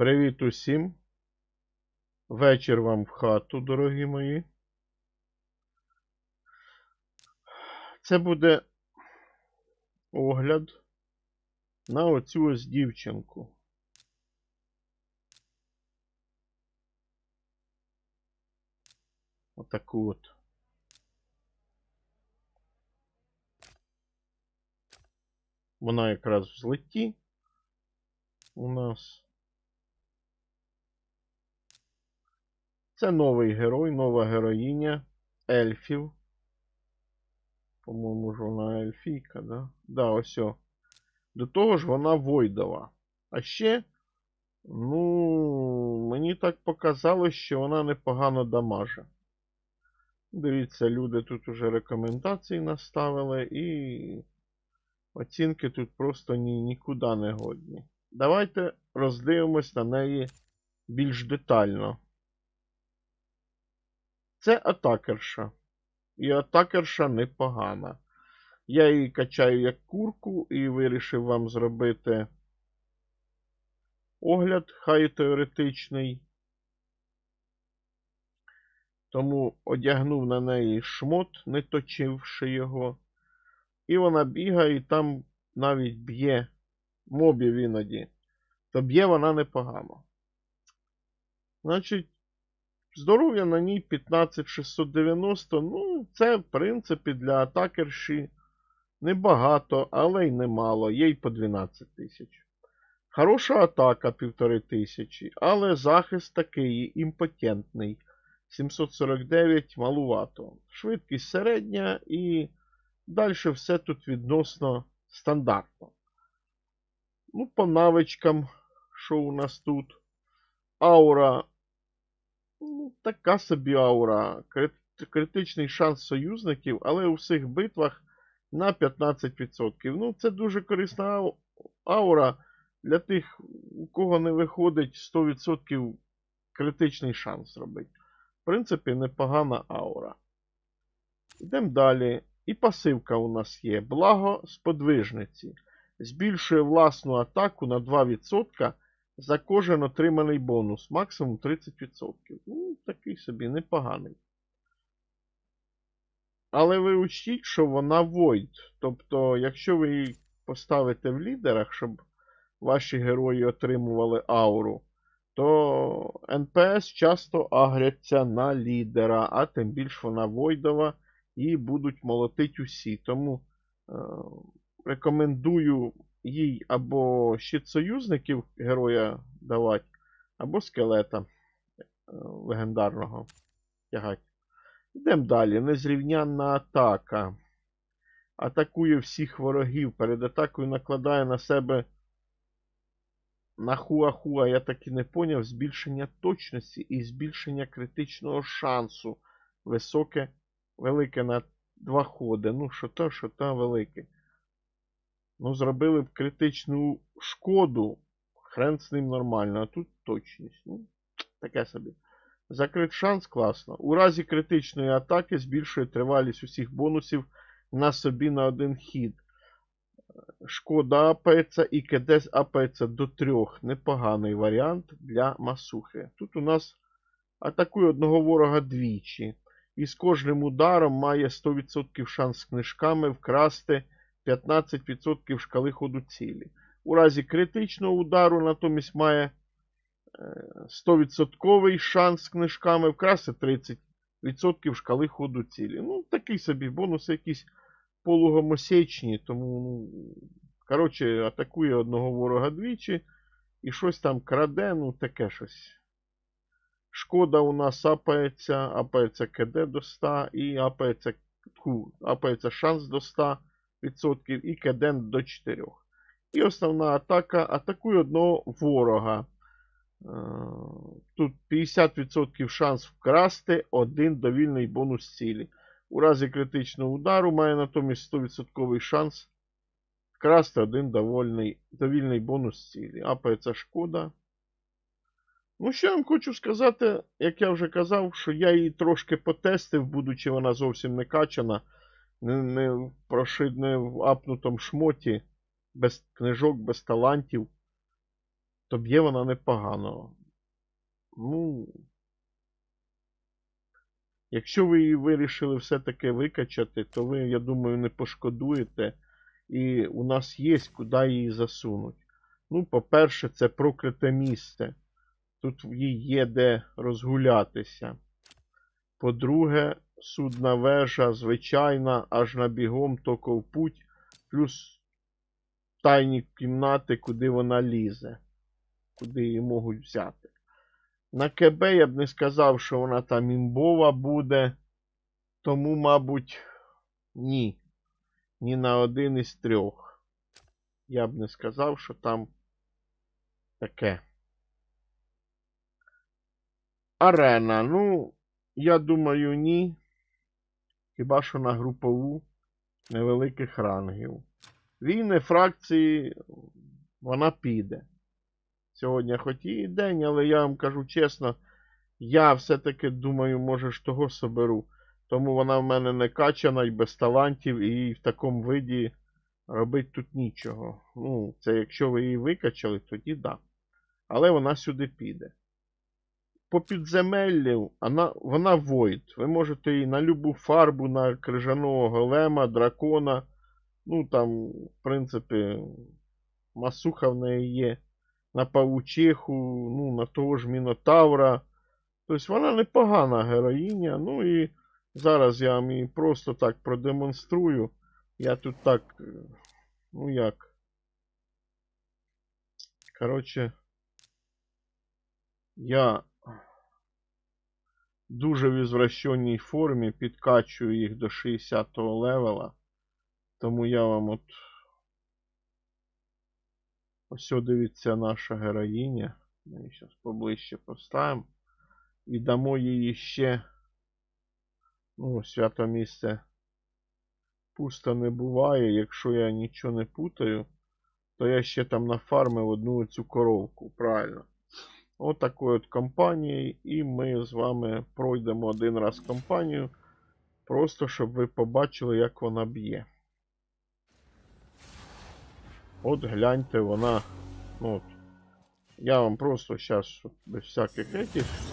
Привіт усім. Вечір вам в хату, дорогі мої. Це буде огляд на оцю ось дівчинку. Отаку от. Вона якраз в злеті у нас. Це новий герой, нова героїня ельфів. По-моєму ж вона ельфійка, да? Да, ось. о. До того ж вона Войдова. А ще, ну, мені так показалось, що вона непогано дамаже. Дивіться, люди тут уже рекомендації наставили і оцінки тут просто ні, нікуди не годні. Давайте роздивимось на неї більш детально. Це атакерша. І атакерша непогана. Я її качаю як курку і вирішив вам зробити огляд, хай теоретичний. Тому одягнув на неї шмот, не точивши його. І вона бігає і там навіть б'є мобів іноді. То б'є вона непогано. Значить, здоров'я на ній 15690. Ну, це, в принципі, для атакерші небагато, але й немало. Є й по 12 тисяч. Хороша атака 1500, але захист такий імпотентний. 749 малувато. Швидкість середня і далі все тут відносно стандартно. Ну, по навичкам, що у нас тут? Аура. Ну, така собі аура. Критичний шанс союзників, але у всіх битвах на 15%. Ну, це дуже корисна аура для тих, у кого не виходить 100% критичний шанс робити. В принципі, непогана аура. Йдемо далі. І пасивка у нас є. Благо сподвижниці. Збільшує власну атаку на 2% за кожен отриманий бонус. Максимум 30%. Ну, такий собі непоганий. Але ви учтіть, що вона Void. Тобто, якщо ви її поставите в лідерах, щоб ваші герої отримували ауру, то НПС часто агряться на лідера, а тим більш вона Войдова і будуть молотить усі. Тому е, рекомендую їй або щит союзників героя давати, або скелета е, легендарного тягати. Йдемо далі. Незрівнянна атака. Атакує всіх ворогів. Перед атакою накладає на себе на хуахуа, я так і не поняв, збільшення точності і збільшення критичного шансу. Високе, велике на два ходи. Ну, що то, що то велике. Ну, зробили б критичну шкоду. Хрен з ним нормально, а тут точність. Ну, таке собі. Закрит шанс класно. У разі критичної атаки збільшує тривалість усіх бонусів на собі на один хід. Шкода апається і КД апається до трьох. Непоганий варіант для масухи. Тут у нас атакує одного ворога двічі. І з кожним ударом має 100% шанс книжками вкрасти 15% шкали ходу цілі. У разі критичного удару натомість має е, 100% шанс з книжками вкрасти 30% шкали ходу цілі. Ну, такий собі бонуси якісь полугомосечні, тому, ну, коротше, атакує одного ворога двічі і щось там краде, ну таке щось. Шкода у нас апається, апається КД до 100 і апається, апається шанс до 100% і КД до 4. І основна атака атакує одного ворога. Е, Тут 50% шанс вкрасти один довільний бонус цілі. У разі критичного удару має натомість 100% шанс вкрасти один довольний, довільний бонус цілі. Апається шкода. Ну, що я вам хочу сказати, як я вже казав, що я її трошки потестив, будучи вона зовсім не качана, не, не, в проши- не в апнутому шмоті, без книжок, без талантів. то б'є вона непогано. Ну. Якщо ви її вирішили все-таки викачати, то ви, я думаю, не пошкодуєте. І у нас є куди її засунути. Ну, по-перше, це прокляте місце. Тут їй є де розгулятися. По-друге, судна вежа звичайна, аж на бігом токо в путь, плюс тайні кімнати, куди вона лізе, куди її можуть взяти. На КБ я б не сказав, що вона там імбова буде, тому, мабуть, ні. Ні на один із трьох. Я б не сказав, що там таке. Арена. Ну, я думаю, ні. Хіба що на групову невеликих рангів. Війни фракції вона піде. Сьогодні хоч і день, але я вам кажу чесно, я все-таки думаю, може ж того соберу. Тому вона в мене не качана і без талантів, і в такому виді робити тут нічого. Ну, це якщо ви її викачали, тоді да. Але вона сюди піде. По підземеллю вона, вона void. Ви можете її на любу фарбу, на крижаного голема, дракона. Ну там, в принципі, масуха в неї є. На павучиху, ну, на того ж Мінотавра. Тобто вона непогана героїня. Ну і зараз я вам її просто так продемонструю. Я тут так. Ну як. Коротше. Я дуже в ізвращеній формі підкачую їх до 60-го левела. Тому я вам от. Ось дивіться наша героїня. Ми її зараз поближче поставимо. І дамо їй ще. Ну, свято місце пусто не буває. Якщо я нічого не путаю, то я ще там нафармив одну цю коровку. Правильно. От такої от компанії. І ми з вами пройдемо один раз компанію. Просто щоб ви побачили, як вона б'є. От гляньте, вона. Ну, от. Я вам просто зараз без всяких этих.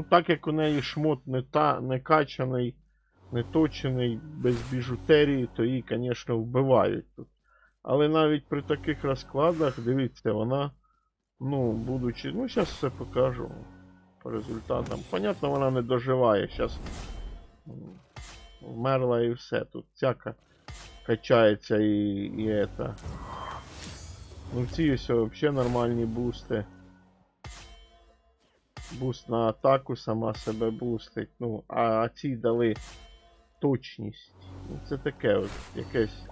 Ну, так як у неї шмот не, та, не качаний, не точений, без біжутерії, то її, звісно, вбивають тут. Але навіть при таких розкладах, дивіться, вона, ну, будучи. Ну, зараз все покажу по результатам. Понятно, вона не доживає. Зараз вмерла і все. Тут всяка качається і, і это. Ну, ці ось взагалі нормальні бусти. Буст на атаку сама себе бустить. Ну, а, ці дали точність. Ну, це таке от якесь.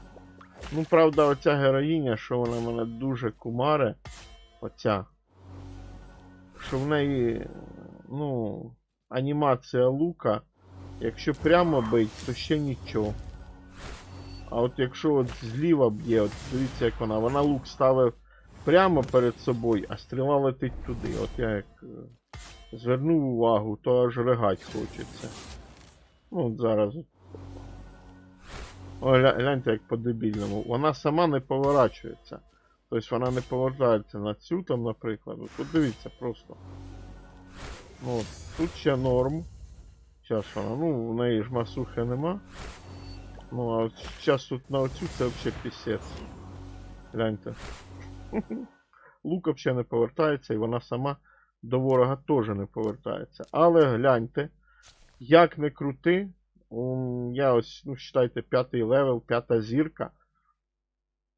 Ну, правда, оця героїня, що вона мене дуже кумаре. Оця. Що в неї, ну, анімація лука. Якщо прямо бить, то ще нічого. А от якщо от зліва б'є, от дивіться, як вона. Вона лук ставив прямо перед собою, а стріла летить туди. От я як е, звернув увагу, то аж ригать хочеться. Ну, от зараз. О, гля- гляньте, як по-дебільному. Вона сама не поворачується. Тобто вона не повертається на цю там, наприклад. Тут дивіться просто. Ну, тут ще норм. Зараз вона, ну, в неї ж масухи нема. Ну, а от зараз тут на оцю це взагалі пісець. Гляньте. Лук взагалі не повертається, і вона сама до ворога теж не повертається. Але гляньте, як не крути, я ось, ну, считайте, п'ятий левел, п'ята зірка.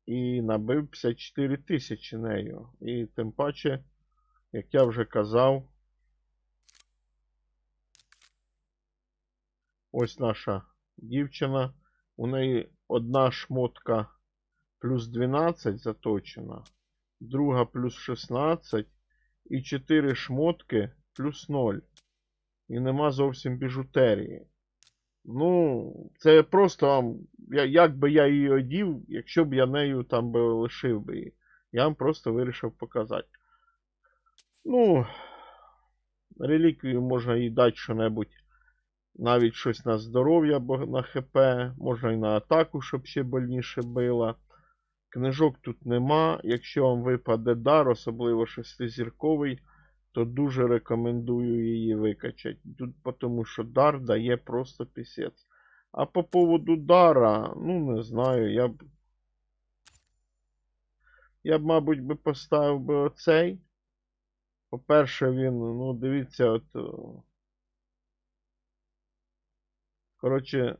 І набив 54 тисячі нею. І тим паче, як я вже казав, ось наша дівчина. У неї одна шмотка плюс 12 заточена, друга плюс 16 і 4 шмотки плюс 0. І нема зовсім біжутерії. Ну, це просто вам. Як би я її одів, якщо б я нею там би лишив би її. Я вам просто вирішив показати. Ну, реліквію можна їй дати що-небудь. Навіть щось на здоров'я на ХП, можна і на атаку, щоб ще больніше било. Книжок тут нема. Якщо вам випаде дар, особливо шестизірковий, то дуже рекомендую її викачати. Тут, тому що дар дає просто пісець. А по поводу дара, ну не знаю, я б. Я б, мабуть, би поставив би оцей. По-перше, він, ну, дивіться, от. Коротше.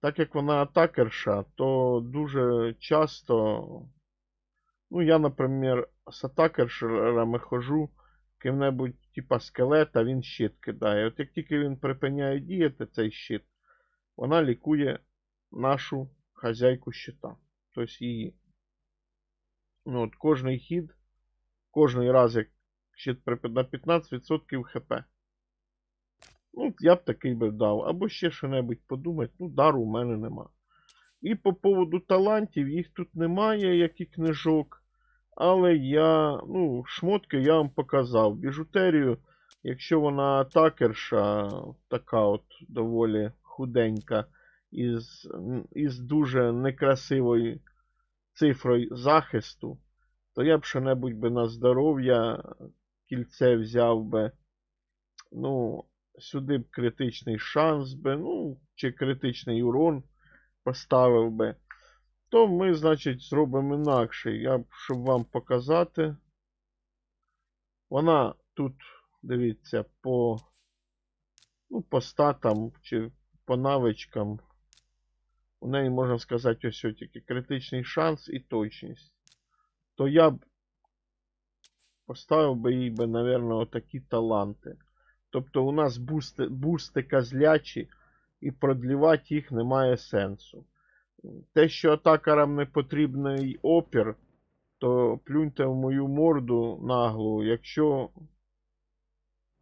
Так як вона атакерша, то дуже часто. Ну, я, наприклад, з атакершерами хожу ким-небудь, типа скелета, він щит кидає. От як тільки він припиняє діяти, цей щит, вона лікує нашу хазяйку щита. Тобто її. Ну, от кожний хід, кожний раз, як щит припинає на 15% хп. Ну, я б такий би дав. Або ще що-небудь подумати. Ну, дару у мене нема. І по поводу талантів, їх тут немає, як і книжок. Але я, ну, шмотки я вам показав. Біжутерію, якщо вона атакерша, така от доволі худенька, із, із дуже некрасивою цифрою захисту, то я б що-небудь би на здоров'я кільце взяв би. Ну, сюди б критичний шанс би, ну, чи критичний урон поставив би. То ми, значить, зробимо інакше. Я, б, щоб вам показати. Вона тут, дивіться, по, ну, по статам чи по навичкам. У неї, можна сказати, ось тільки критичний шанс і точність. То я б поставив би їй би, напевно, отакі таланти. Тобто у нас бусти, бусти козлячі, і продлівати їх немає сенсу. Те, що атакерам не потрібний опір, то плюньте в мою морду наглу, якщо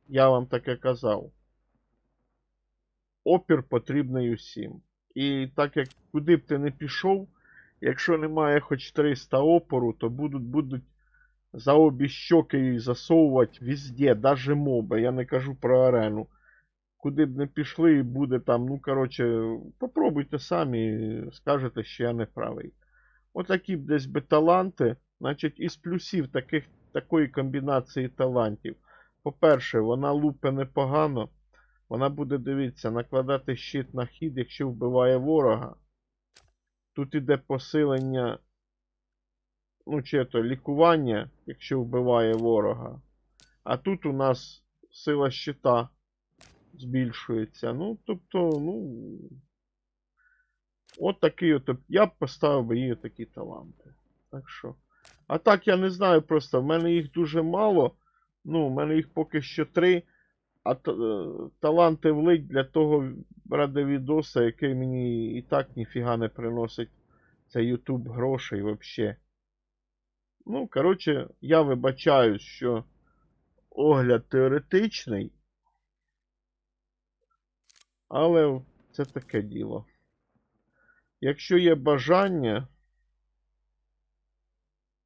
я вам таке казав. Опір потрібний усім. І так як куди б ти не пішов, якщо немає хоч 300 опору, то будуть будуть за обі щоки засовувати везде, даже моби. Я не кажу про арену. Куди б не пішли, буде там, ну, коротше, попробуйте самі, скажете, що я не правий. Отакі б десь би таланти, значить, із плюсів таких, такої комбінації талантів. По-перше, вона лупе непогано. Вона буде, дивіться, накладати щит на хід, якщо вбиває ворога. Тут іде посилення ну, чи то лікування, якщо вбиває ворога. А тут у нас сила щита збільшується. Ну, тобто, ну. От такий от. Я б поставив би їй такі таланти. Так що. А так я не знаю просто. В мене їх дуже мало. Ну, в мене їх поки що три. А е, таланти влить для того ради відоса, який мені і так ніфіга не приносить. Це YouTube грошей взагалі. Ну, коротше, я вибачаюсь, що огляд теоретичний. Але це таке діло. Якщо є бажання,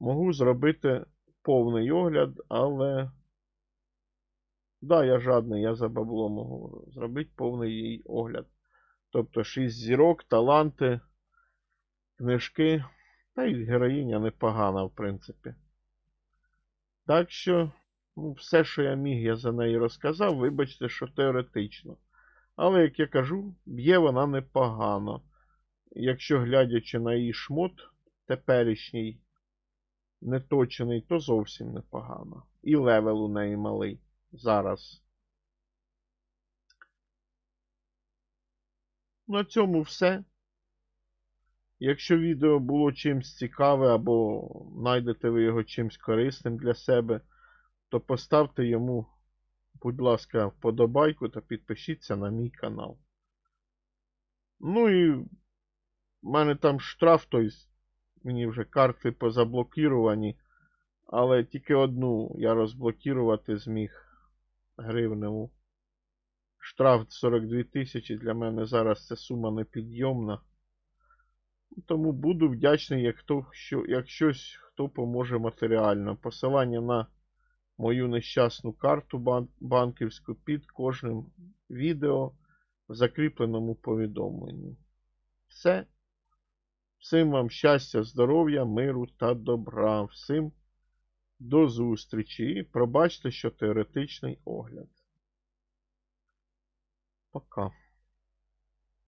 можу зробити повний огляд, але. Да, я жадний, я за бабло можу зробити повний її огляд. Тобто 6 зірок, таланти, книжки. Та й героїня непогана, в принципі. Так що, ну, все, що я міг, я за неї розказав. Вибачте, що теоретично. Але, як я кажу, б'є вона непогано. Якщо глядячи на її шмот теперішній, неточений, то зовсім непогано. І левел у неї малий зараз. На цьому все. Якщо відео було чимсь цікаве або знайдете ви його чимсь корисним для себе, то поставте йому, будь ласка, вподобайку та підпишіться на мій канал. Ну і в мене там штраф, тобто мені вже карти позаблокіровані, але тільки одну я розблокірувати зміг гривневу. Штраф 42 тисячі для мене зараз це сума непідйомна. Тому буду вдячний, як хто, що, як щось, хто поможе матеріально. Посилання на мою нещасну карту бан- банківську під кожним відео в закріпленому повідомленні. Все. Всім вам щастя, здоров'я, миру та добра. Всім до зустрічі. І пробачте, що теоретичний огляд. Пока.